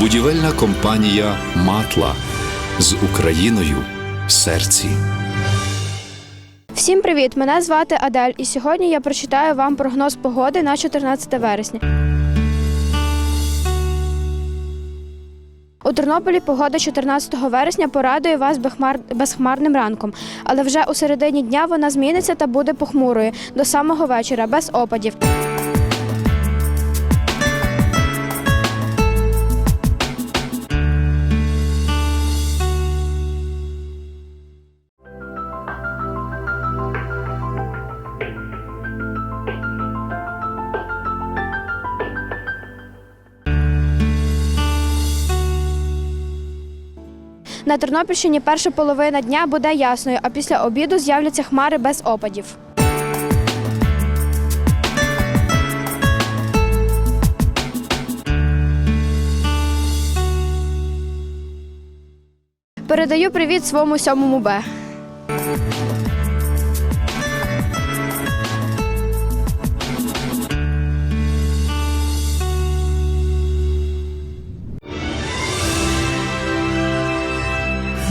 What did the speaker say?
Будівельна компанія Матла з Україною в серці. Всім привіт! Мене звати Адель, і сьогодні я прочитаю вам прогноз погоди на 14 вересня. У Тернополі погода 14 вересня порадує вас безхмарним ранком, але вже у середині дня вона зміниться та буде похмурою. До самого вечора, без опадів. На Тернопільщині перша половина дня буде ясною, а після обіду з'являться хмари без опадів. Передаю привіт своєму сьомому Б.